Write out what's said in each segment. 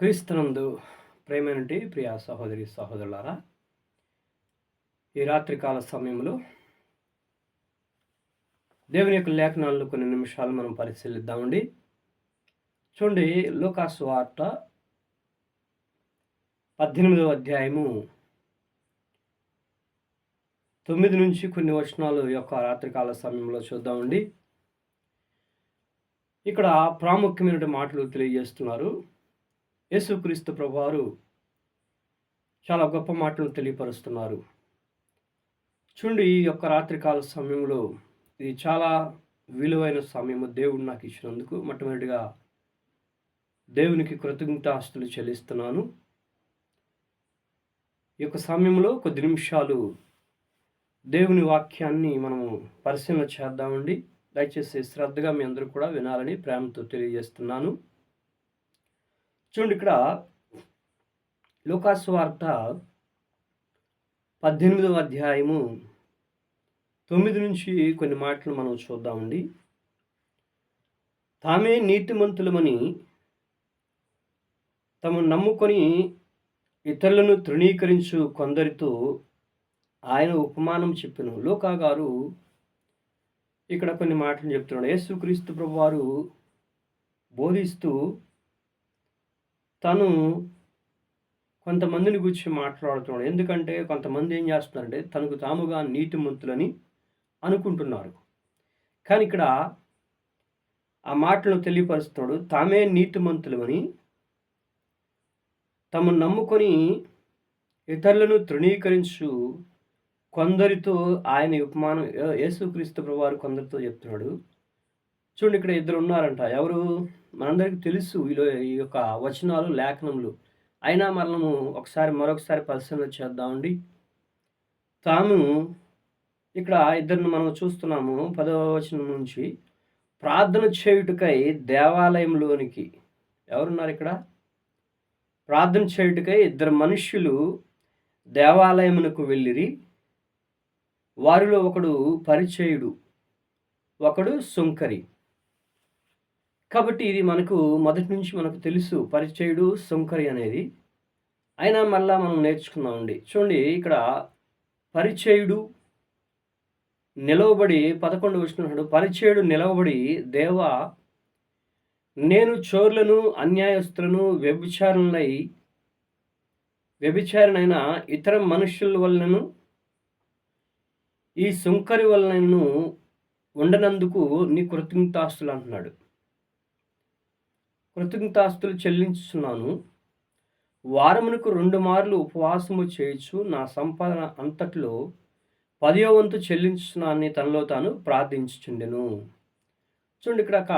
క్రీస్తునందు ప్రేమనంటి ప్రియ సహోదరి సహోదరులారా ఈ రాత్రికాల సమయంలో దేవుని యొక్క లేఖనాలను కొన్ని నిమిషాలు మనం పరిశీలిద్దామండి. చూడండి లోకాసు వార్త పద్దెనిమిదవ అధ్యాయము తొమ్మిది నుంచి కొన్ని వచనాలు యొక్క రాత్రికాల సమయంలో చూద్దామండి. ఇక్కడ ప్రాముఖ్యమైన మాటలు తెలియజేస్తున్నారు. యేసుక్రీస్తు ప్రభువారు చాలా గొప్ప మాటలు తెలియపరుస్తున్నారు. చూడండి ఈ యొక్క రాత్రికాల సమయంలో ఇది చాలా విలువైన సమయము దేవుడు నాకు ఇచ్చినందుకు మొట్టమొదటిగా దేవునికి కృతజ్ఞతాస్తులు చెల్లిస్తున్నాను. ఈ యొక్క సమయంలో కొద్ది నిమిషాలు దేవుని వాక్యాన్ని మనము పరిశీలన చేద్దామండి. దయచేసి శ్రద్ధగా మీ అందరూ కూడా వినాలని ప్రేమతో తెలియజేస్తున్నాను. చూడండి ఇక్కడ లోకాస్వార్త పద్దెనిమిదవ అధ్యాయము తొమ్మిది నుంచి కొన్ని మాటలు మనం చూద్దామండి. తామే నీతిమంతులమని తమ నమ్ముకొని ఇతరులను తృణీకరించు కొందరితో ఆయన ఉపమానం చెప్పిన. లోకా గారు ఇక్కడ కొన్ని మాటలు చెప్తున్నాడు. యేసుక్రీస్తు ప్రభు వారు బోధిస్తూ తను కొంతమందిని గురించి మాట్లాడుతున్నాడు. ఎందుకంటే కొంతమంది ఏం చేస్తున్నారంటే తనకు తాముగా నీతిమంతులని అనుకుంటున్నారు. కానీ ఇక్కడ ఆ మాటలను తెలియపరుస్తున్నాడు. తామే నీతిమంతులమని తమ నమ్ముకొని ఇతరులను తృణీకరించు కొందరితో ఆయన ఉపమానం యేసుక్రీస్తు ప్రభువారు కొందరితో చెప్తున్నాడు. చూడండి ఇక్కడ ఇద్దరు ఉన్నారంట. ఎవరు? మనందరికీ తెలుసు వీళ్ళు ఈ యొక్క వచనాలు లేఖనములు. అయినా మనము ఒకసారి మరొకసారి పరిశీలన చేద్దామండి. తాము ఇక్కడ ఇద్దరిని మనం చూస్తున్నాము పదవ వచనం నుంచి. ప్రార్థన చేయుటకై దేవాలయంలోనికి. ఎవరున్నారు ఇక్కడ? ప్రార్థన చేయుటకై ఇద్దరు మనుష్యులు దేవాలయమునకు వెళ్ళిరి. వారిలో ఒకడు పరిచయుడు ఒకడు సుంకరి. కాబట్టి ఇది మనకు మొదటి నుంచి మనకు తెలుసు పరిచయుడు సుంకరి అనేది. అయినా మళ్ళా మనం నేర్చుకుందామండి. చూడండి ఇక్కడ పరిచయుడు నిలవబడి పదకొండు వచ్చినాడు పరిచయుడు నిలవబడి దేవ నేను చోర్లను అన్యాయస్తులను వ్యభిచారులై వ్యభిచారినైన ఇతర మనుషుల వలనను ఈ సుంకరి వలనను ఉండనందుకు నీ కృతజ్ఞతాస్తులు అంటున్నాడు. కృతజ్ఞతాస్తులు చెల్లించుతున్నాను వారమునకు రెండు మార్లు ఉపవాసము చేయొచ్చు నా సంపాదన అంతట్లో పదియో వంతు చెల్లించున్నానని తనలో తాను ప్రార్థించుచుండెను. చూడండి ఇక్కడ ఒక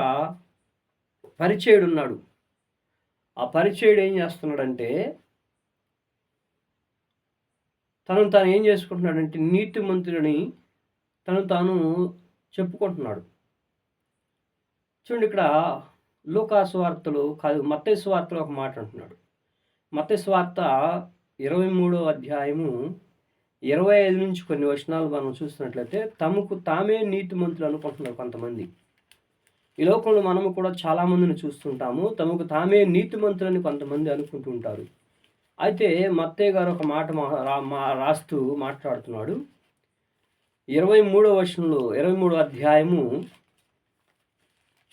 పరిచయుడు ఉన్నాడు ఆ పరిచయుడు ఏం చేస్తున్నాడంటే తను తాను ఏం చేసుకుంటున్నాడంటే నీతి మంత్రులని తను తాను చెప్పుకుంటున్నాడు. చూడండి ఇక్కడ లూకా వార్తలు కాదు మత్తయ్య వార్తలో ఒక మాట అంటున్నాడు. మత్తయ్య స్వార్త ఇరవై మూడో అధ్యాయము ఇరవై ఐదు నుంచి కొన్ని వచనాలు మనం చూసినట్లయితే తమకు తామే నీతిమంతులు అనుకుంటున్నారు కొంతమంది. ఈ లోకంలో మనము కూడా చాలామందిని చూస్తుంటాము తమకు తామే నీతిమంతులని కొంతమంది అనుకుంటూ ఉంటారు. అయితే మత్తయ్య గారు ఒక మాట మా రాస్తూ మాట్లాడుతున్నాడు. ఇరవై మూడో వర్షంలో ఇరవై మూడో అధ్యాయము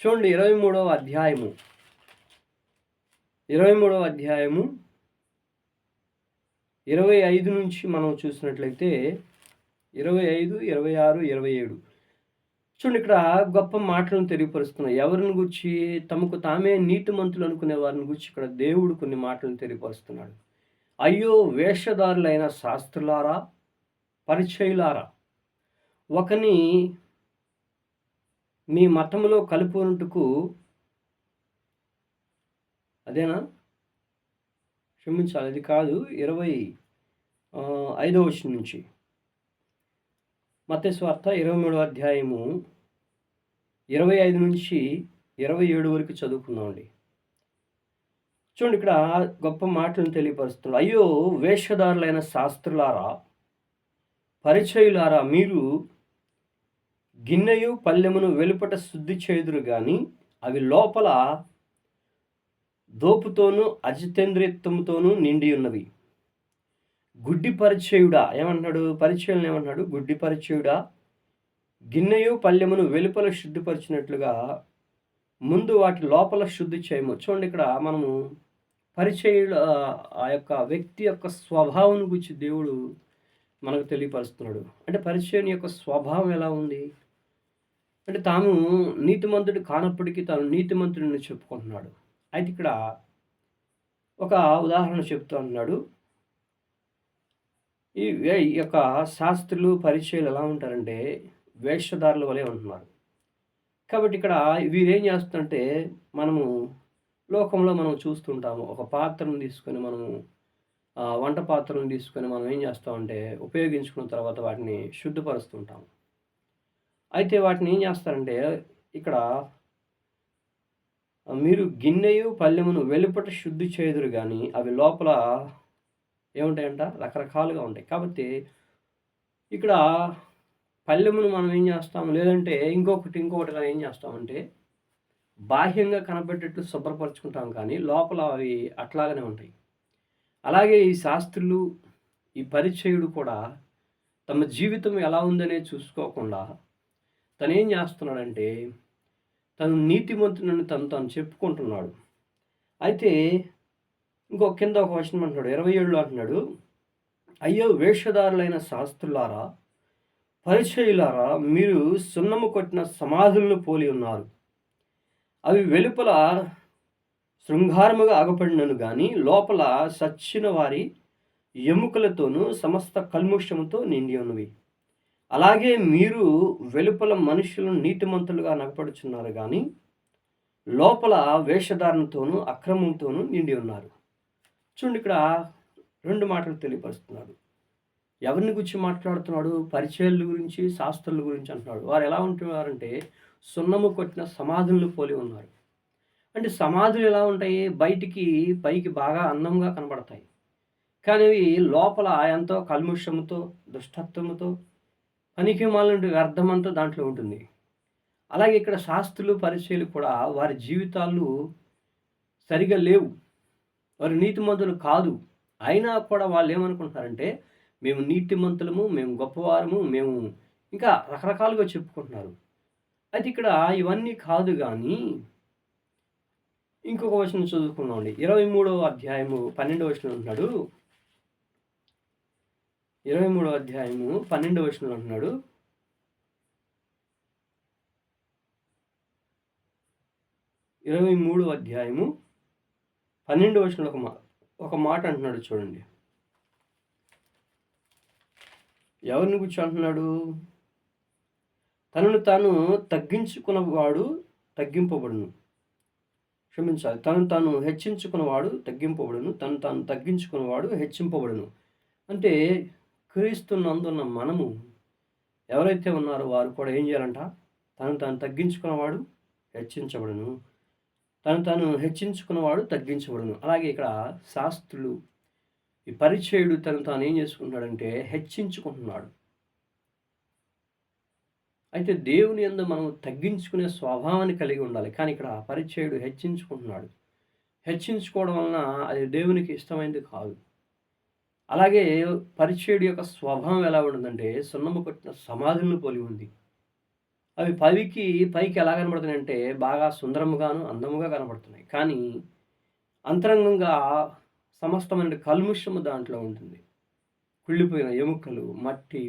చూడండి ఇరవై మూడవ అధ్యాయము. ఇరవై మూడవ అధ్యాయము ఇరవై ఐదు నుంచి మనం చూసినట్లయితే ఇరవై ఐదు ఇరవై ఆరు ఇరవై ఏడు. చూడండి ఇక్కడ గొప్ప మాటలను తెలియపరుస్తున్నాయి. ఎవరిని గురించి తమకు తామే నీతిమంతులు అనుకునే వారిని గురించి ఇక్కడ దేవుడు కొన్ని మాటలను తెలియపరుస్తున్నాడు. అయ్యో వేషధారులైన శాస్త్రులారా పరిచయులారా ఒకని మీ మతంలో కలుపునట్టుకు అదేనా? క్షమించాలి అది కాదు ఇరవై ఐదో వచ్చిన నుంచి. మతస్వార్థ ఇరవై మూడవ అధ్యాయము ఇరవై ఐదు నుంచి ఇరవై ఏడు వరకు చదువుకుందామండి. చూడండి ఇక్కడ గొప్ప మాటలను తెలియపరుస్తున్నారు అయ్యో వేషధారులైన శాస్త్రులారా పరిచయులారా మీరు గిన్నెయు పల్లెమును వెలుపట శుద్ధి చేదురు కానీ అవి లోపల దోపుతోనూ అజితేంద్రియత్వంతోనూ నిండి ఉన్నవి. గుడ్డి పరిచయుడా? ఏమంటున్నాడు? పరిచయం ఏమంటున్నాడు? గుడ్డి పరిచయుడా? గిన్నెయు పల్లెమును వెలుపల శుద్ధిపరిచినట్లుగా ముందు వాటి లోపల శుద్ధి చేయము. చూడండి ఇక్కడ మనము పరిచయుడు ఆ యొక్క వ్యక్తి యొక్క స్వభావం గురించి దేవుడు మనకు తెలియపరుస్తున్నాడు. అంటే పరిచయం యొక్క స్వభావం ఎలా ఉంది? అంటే తాను నీతిమంతుడు కానప్పటికీ తాను నీతిమంతుడిని చెప్పుకుంటున్నాడు. అయితే ఇక్కడ ఒక ఉదాహరణ చెప్తూ ఉన్నాడు. ఈ ఈ యొక్క శాస్త్రులు పరిచయాలు ఎలా ఉంటారంటే వేషధారుల వలె ఉంటున్నారు. కాబట్టి ఇక్కడ వీరేం చేస్తుంటే మనము లోకంలో మనం చూస్తుంటాము. ఒక పాత్రను తీసుకొని మనము వంట పాత్రను తీసుకొని మనం ఏం చేస్తామంటే ఉపయోగించుకున్న తర్వాత వాటిని శుద్ధపరుస్తుంటాము. అయితే వాటిని ఏం చేస్తారంటే ఇక్కడ మీరు గిన్నెయు పల్లెమును వెలుపట శుద్ధి చేదురు కానీ అవి లోపల ఏముంటాయంట? రకరకాలుగా ఉంటాయి. కాబట్టి ఇక్కడ పల్లెమును మనం ఏం చేస్తాం లేదంటే ఇంకొకటి ఇంకొకటి ఏం చేస్తామంటే బాహ్యంగా కనబెట్టేట్టు శుభ్రపరచుకుంటాం కానీ లోపల అవి అట్లాగనే ఉంటాయి. అలాగే ఈ శాస్త్రులు ఈ పరిచయుడు కూడా తమ జీవితం ఎలా ఉందనే చూసుకోకుండా తను ఏం చేస్తున్నాడంటే తను నీతిమంతునని తను తను చెప్పుకుంటున్నాడు. అయితే ఇంకో కింద ఒక వచనం అంటున్నాడు ఇరవై ఏళ్ళు అంటున్నాడు అయ్యో వేషధారులైన శాస్త్రులారా పరిచయులారా మీరు సున్నము కొట్టిన సమాధులను పోలి ఉన్నారు. అవి వెలుపల శృంగారముగా ఆగపడినను కానీ లోపల సచ్చిన వారి ఎముకలతోనూ సమస్త కల్ముషముతో నిండి ఉన్నవి. అలాగే మీరు వెలుపల మనుషులను నీతిమంతులుగా నగపడుచున్నారు కానీ లోపల వేషధారణతోనూ అక్రమంతోనూ నిండి ఉన్నారు. చూడండి ఇక్కడ రెండు మాటలు తెలియపరుస్తున్నాడు ఎవరిని గురించి మాట్లాడుతున్నాడు? పరిచయాల గురించి శాస్త్రుల గురించి అంటున్నాడు. వారు ఎలా ఉంటున్నారంటే సున్నము కొట్టిన సమాధులను పోలి ఉన్నారు. అంటే సమాధులు ఎలా ఉంటాయి? బయటికి పైకి బాగా అందంగా కనబడతాయి. కానీ లోపల ఎంతో కల్ముషముతో దుష్టత్వముతో పనికి అర్థమంతా దాంట్లో ఉంటుంది. అలాగే ఇక్కడ శాస్త్రులు పరిచయలు కూడా వారి జీవితాలు సరిగా లేవు. వారు నీతిమంతులు కాదు. అయినా కూడా వాళ్ళు ఏమనుకుంటున్నారంటే మేము నీతిమంతులము మేము గొప్పవారము మేము ఇంకా రకరకాలుగా చెప్పుకుంటున్నారు. అయితే ఇక్కడ ఇవన్నీ కాదు కానీ ఇంకొక వచనం చదువుకున్నామండి ఇరవై మూడవ అధ్యాయము పన్నెండవ వచనం ఉన్నాడు ఇరవై మూడో అధ్యాయము పన్నెండవ వచనంలో అంటున్నాడు. ఇరవై మూడవ అధ్యాయము పన్నెండు వచనంలో ఒక మా ఒక మాట అంటున్నాడు చూడండి. ఎవరిని గుర్చి అంటున్నాడు? తనను తాను తగ్గించుకున్నవాడు తగ్గింపబడును. క్షమించాలి. తను తాను హెచ్చించుకున్నవాడు తగ్గింపబడును. తను తాను తగ్గించుకున్నవాడు హెచ్చింపబడును. అంటే క్రీస్తున్నందున్న మనము ఎవరైతే ఉన్నారో వారు కూడా ఏం చేయాలంట? తను తాను తగ్గించుకున్నవాడు హెచ్చించబడును. తను తను హెచ్చించుకున్నవాడు తగ్గించబడును. అలాగే ఇక్కడ శాస్త్రులు ఈ పరిచయుడు తను తాను ఏం చేసుకుంటున్నాడంటే హెచ్చించుకుంటున్నాడు. అయితే దేవుని ఎందు మనం తగ్గించుకునే స్వభావాన్ని కలిగి ఉండాలి. కానీ ఇక్కడ పరిచయుడు హెచ్చించుకుంటున్నాడు. హెచ్చించుకోవడం వలన అది దేవునికి ఇష్టమైనది కాదు. అలాగే పరిచయుడు యొక్క స్వభావం ఎలా ఉంటుందంటే సున్నము కొట్టిన సమాధులను పోలి ఉంది. అవి పైకి పైకి ఎలా కనబడుతున్నాయి అంటే బాగా సుందరముగాను అందముగా కనబడుతున్నాయి. కానీ అంతరంగంగా సమస్తమైన కల్ముషము దాంట్లో ఉంటుంది. కుళ్ళిపోయిన ఎముకలు మట్టి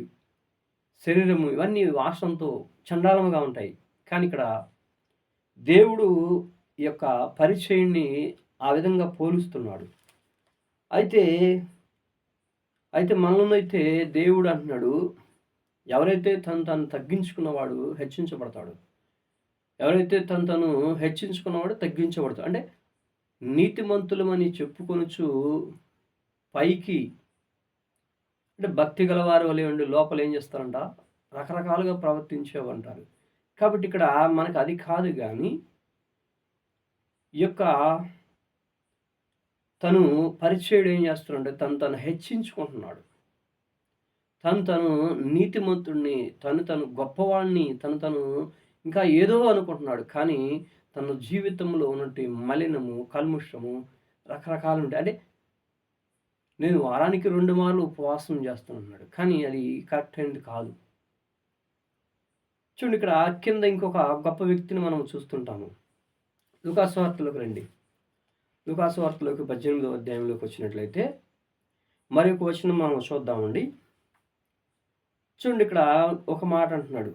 శరీరము ఇవన్నీ వాసనతో చండాలముగా ఉంటాయి. కానీ ఇక్కడ దేవుడు ఈ యొక్క పరిచయుణ్ణి ఆ విధంగా పోలుస్తున్నాడు. అయితే అయితే మనలోనైతే దేవుడు అంటున్నాడు ఎవరైతే తను తను తగ్గించుకున్నవాడు హెచ్చించబడతాడు. ఎవరైతే తను తను హెచ్చించుకున్నవాడు తగ్గించబడతాడు. అంటే నీతిమంతులమని చెప్పుకొనుచు పైకి అంటే భక్తి గలవారు వలె ఉండి లోపల ఏం చేస్తారంట? రకరకాలుగా ప్రవర్తించేవంటారు. కాబట్టి ఇక్కడ మనకు అది కాదు కానీ ఈ యొక్క తను పరిచయుడు ఏం చేస్తున్నాడంటే తను తను హెచ్చించుకుంటున్నాడు. తను తను నీతిమంతుడిని తను తను గొప్పవాణ్ణి తను తను ఇంకా ఏదో అనుకుంటున్నాడు. కానీ తన జీవితంలో ఉన్నటువంటి మలినము కల్ముషము రకరకాలు ఉంటాయి. అంటే నేను వారానికి రెండు మార్లు ఉపవాసం చేస్తున్నాడు. కానీ అది కరెక్ట్ అయింది కాదు. చూడండి ఇక్కడ కింద ఇంకొక గొప్ప వ్యక్తిని మనం చూస్తుంటాము. లుకాస్వార్తలకు రండి. లుకాసు వార్తలోకి పద్దెనిమిదో అధ్యాయంలోకి వచ్చినట్లయితే మరి ఒక వచనం మనం చూద్దామండి. చూడండి ఇక్కడ ఒక మాట అంటున్నాడు.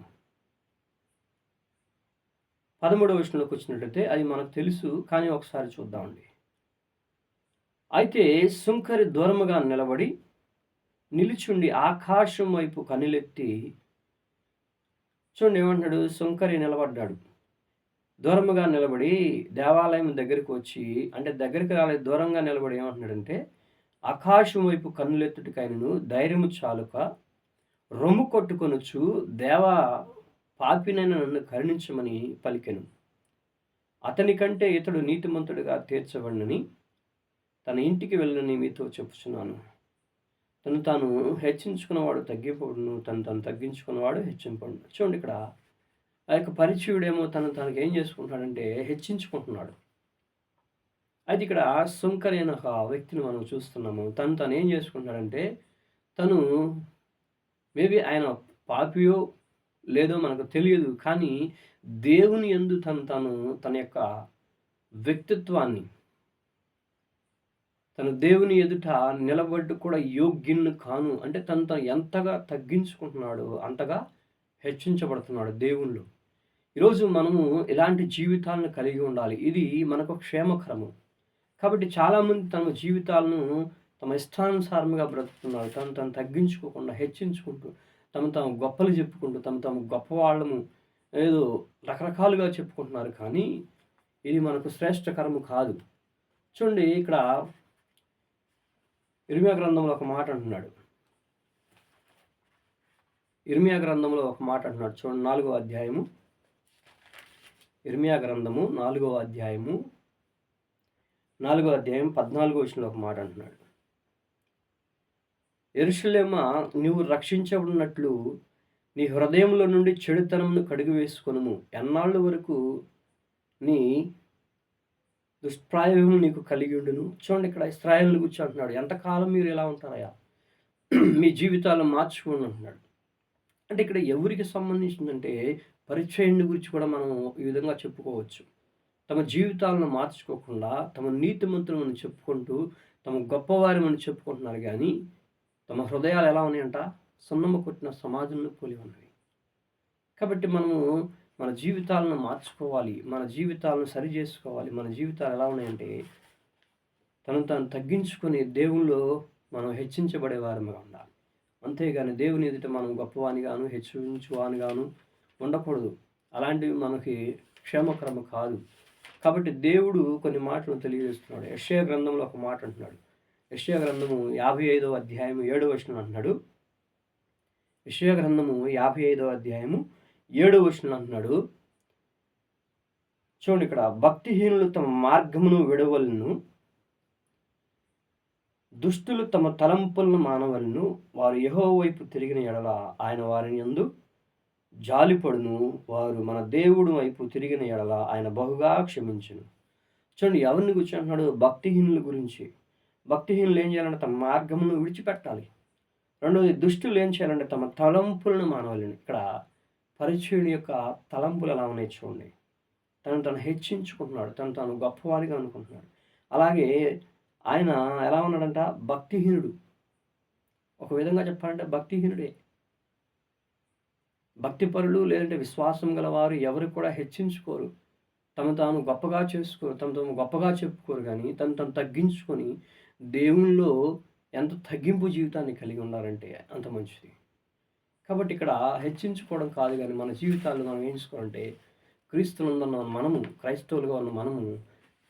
పదమూడవ విషయంలోకి వచ్చినట్లయితే అది మనకు తెలుసు కానీ ఒకసారి చూద్దామండి. అయితే సుంకరి దూరముగా నిలబడి నిలుచుండి ఆకాశం వైపు కనులెత్తి చూడండి ఏమంటున్నాడు? సుంకరి నిలబడ్డాడు. దూరముగా నిలబడి దేవాలయం దగ్గరికి వచ్చి అంటే దగ్గరికి రాలేదు దూరంగా నిలబడి ఏమంటున్నాడంటే ఆకాశం వైపు కన్నులెత్తుటికైనను ధైర్యము చాలుక రొమ్ము కొట్టుకొనొచ్చు దేవా పాపినైన నన్ను కరుణించమని పలికెను. అతని కంటే ఇతడు నీతిమంతుడిగా తీర్చబడినని తన ఇంటికి వెళ్ళని మీతో చెప్పుచున్నాను. తను తాను హెచ్చించుకున్నవాడు తగ్గిపోడును తను తను తగ్గించుకున్నవాడు హెచ్చింపడు చూడండి ఇక్కడ ఆ యొక్క పరిచయుడేమో తను తనకు ఏం చేసుకుంటాడంటే హెచ్చించుకుంటున్నాడు. అయితే ఇక్కడ సుంకర్ అయిన ఒక వ్యక్తిని మనం చూస్తున్నాము. తను తను ఏం చేసుకుంటాడంటే తను మేబీ ఆయన పాపియో లేదో మనకు తెలియదు కానీ దేవుని ఎందు తను తను తన యొక్క వ్యక్తిత్వాన్ని తను దేవుని ఎదుట నిలబడ్డు కూడా యోగ్యుని కాను. అంటే తను తను ఎంతగా తగ్గించుకుంటున్నాడు అంతగా హెచ్చించబడుతున్నాడు దేవుళ్ళు ఈరోజు మనము ఇలాంటి జీవితాలను కలిగి ఉండాలి. ఇది మనకు క్షేమకరము. కాబట్టి చాలామంది తమ జీవితాలను తమ ఇష్టానుసారముగా బ్రతుకుతున్నారు. తను తను తగ్గించుకోకుండా హెచ్చించుకుంటూ తమ తమ గొప్పలు చెప్పుకుంటూ తమ తమ గొప్పవాళ్ళము ఏదో రకరకాలుగా చెప్పుకుంటున్నారు. కానీ ఇది మనకు శ్రేష్టకరము కాదు. చూడండి ఇక్కడ ఇర్మియా గ్రంథంలో ఒక మాట అంటున్నాడు. ఇర్మియా గ్రంథంలో ఒక మాట అంటున్నాడు. చూడండి నాలుగో అధ్యాయము. ఇర్మియా గ్రంథము నాలుగో అధ్యాయము నాలుగో అధ్యాయం పద్నాలుగో విషయంలో ఒక మాట అంటున్నాడు. ఎరుషులేమ నీవు రక్షించబడినట్లు నీ హృదయంలో నుండి చెడుతనమును కడుగు వేసుకొనుము ఎన్నాళ్ళ వరకు నీ దుష్ప్రాయము నీకు కలిగి ఉండును? చూడండి ఇక్కడ ఇస్రాయల్ని గురించి అంటున్నాడు. ఎంతకాలం మీరు ఎలా ఉంటారయ్యా? మీ జీవితాలు మార్చుకోండి అంటున్నాడు. అంటే ఇక్కడ ఎవరికి సంబంధించిందంటే పరిచయాన్ని గురించి కూడా మనం ఈ విధంగా చెప్పుకోవచ్చు. తమ జీవితాలను మార్చుకోకుండా తమ నీతిమంతులను చెప్పుకుంటూ తమ గొప్పవారిని చెప్పుకుంటున్నారు కానీ తమ హృదయాలు ఎలా ఉన్నాయంట? సున్నమ్మ కొట్టిన సమాజంలో పోలి ఉన్నవి. కాబట్టి మనము మన జీవితాలను మార్చుకోవాలి మన జీవితాలను సరి చేసుకోవాలి మన జీవితాలు ఎలా ఉన్నాయంటే తను తను తగ్గించుకొని దేవుల్లో మనం హెచ్చించబడే వారముగా ఉండాలి. అంతేగాని దేవుని ఎదుట మనం గొప్పవానిగాను హెచ్చించువానిగాను ఉండకూడదు. అలాంటివి మనకి క్షేమకరమ కాదు. కాబట్టి దేవుడు కొన్ని మాటలు తెలియజేస్తున్నాడు. యశయ గ్రంథంలో ఒక మాట అంటున్నాడు. యశయ గ్రంథము యాభై ఐదవ అధ్యాయము ఏడవ వచనం అంటున్నాడు. యశ్య గ్రంథము యాభై ఐదవ అధ్యాయము ఏడవ వచనం అంటున్నాడు. చూడండి ఇక్కడ భక్తిహీనులు తమ మార్గమును విడవలను దుష్టులు తమ తలంపులను మానవలను వారు యహో వైపు తిరిగిన ఎడల ఆయన వారిని ఎందు జాలిపడును వారు మన దేవుడు వైపు తిరిగిన ఎడల ఆయన బహుగా క్షమించును. చూడండి ఎవరిని కూర్చుంటున్నాడు భక్తిహీనుల గురించి. భక్తిహీనులు ఏం చేయాలంటే తమ మార్గమును విడిచిపెట్టాలి. రెండవది దుష్టులు ఏం చేయాలంటే తమ తలంపులను మానవాలని ఇక్కడ పరిచయుని యొక్క తలంపులు ఎలా ఉన్నాయి చూడండి. తను తను హెచ్చించుకుంటున్నాడు తను తను గొప్పవాడిగా అనుకుంటున్నాడు. అలాగే ఆయన ఎలా ఉన్నాడంట? భక్తిహీనుడు. ఒక విధంగా చెప్పాలంటే భక్తిహీనుడే. భక్తిపరులు లేదంటే విశ్వాసం గల వారు ఎవరు కూడా హెచ్చించుకోరు. తమ తాను గొప్పగా చేసుకోరు తమ తాము గొప్పగా చెప్పుకోరు కానీ తను తను తగ్గించుకొని దేవుల్లో ఎంత తగ్గింపు జీవితాన్ని కలిగి ఉన్నారంటే అంత మంచిది. కాబట్టి ఇక్కడ హెచ్చించుకోవడం కాదు కానీ మన జీవితాలను మనం ఏం చేసుకోవాలంటే క్రీస్తునందున్న మనము క్రైస్తవులుగా ఉన్న మనము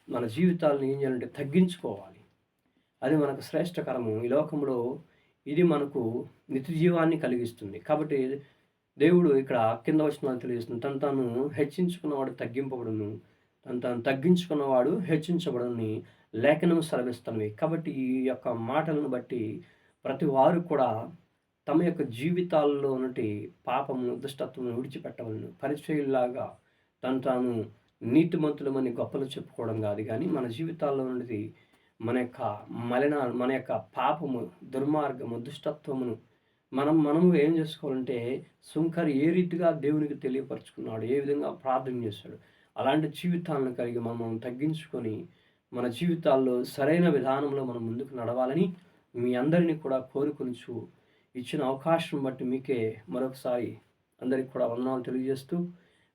మన జీవితాలను ఏం చేయాలంటే తగ్గించుకోవాలి. అది మనకు శ్రేష్టకరము. ఈ లోకంలో ఇది మనకు నిత్య జీవాన్ని కలిగిస్తుంది. కాబట్టి దేవుడు ఇక్కడ కింద వచ్చిన తెలియజేస్తుంది. తను తాను హెచ్చించుకున్నవాడు తగ్గింపబడును. తను తాను తగ్గించుకున్నవాడు హెచ్చించబడని లేఖనం సెలవిస్తున్నవి కాబట్టి ఈ యొక్క మాటలను బట్టి ప్రతి వారు కూడా తమ యొక్క జీవితాల్లో ఉన్నటి పాపము దుష్టత్వము విడిచిపెట్టవలను. పరిచయలాగా తను తాను నీతిమంతులమని గొప్పలు చెప్పుకోవడం కాదు కానీ మన జీవితాల్లో ఉన్నది మన యొక్క మలిన మన యొక్క పాపము దుర్మార్గము దుష్టత్వమును మనం మనము ఏం చేసుకోవాలంటే సుంకర్ ఏ రీతిగా దేవునికి తెలియపరుచుకున్నాడు ఏ విధంగా ప్రార్థన చేశాడు అలాంటి జీవితాలను కలిగి మనం తగ్గించుకొని మన జీవితాల్లో సరైన విధానంలో మనం ముందుకు నడవాలని మీ అందరినీ కూడా కోరుకొనిచు ఇచ్చిన అవకాశం బట్టి మీకే మరొకసారి అందరికి కూడా వందనాలు తెలియజేస్తూ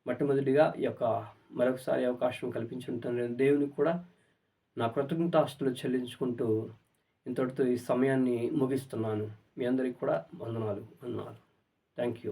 మొట్టమొదటిగా ఈ యొక్క మరొకసారి అవకాశం కల్పించుంటాను దేవునికి కూడా నా కృతజ్ఞతాస్తులు చెల్లించుకుంటూ ఇంతటితో ఈ సమయాన్ని ముగిస్తున్నాను. మీ అందరికి కూడా వందనాలు వందనాలు. Thank you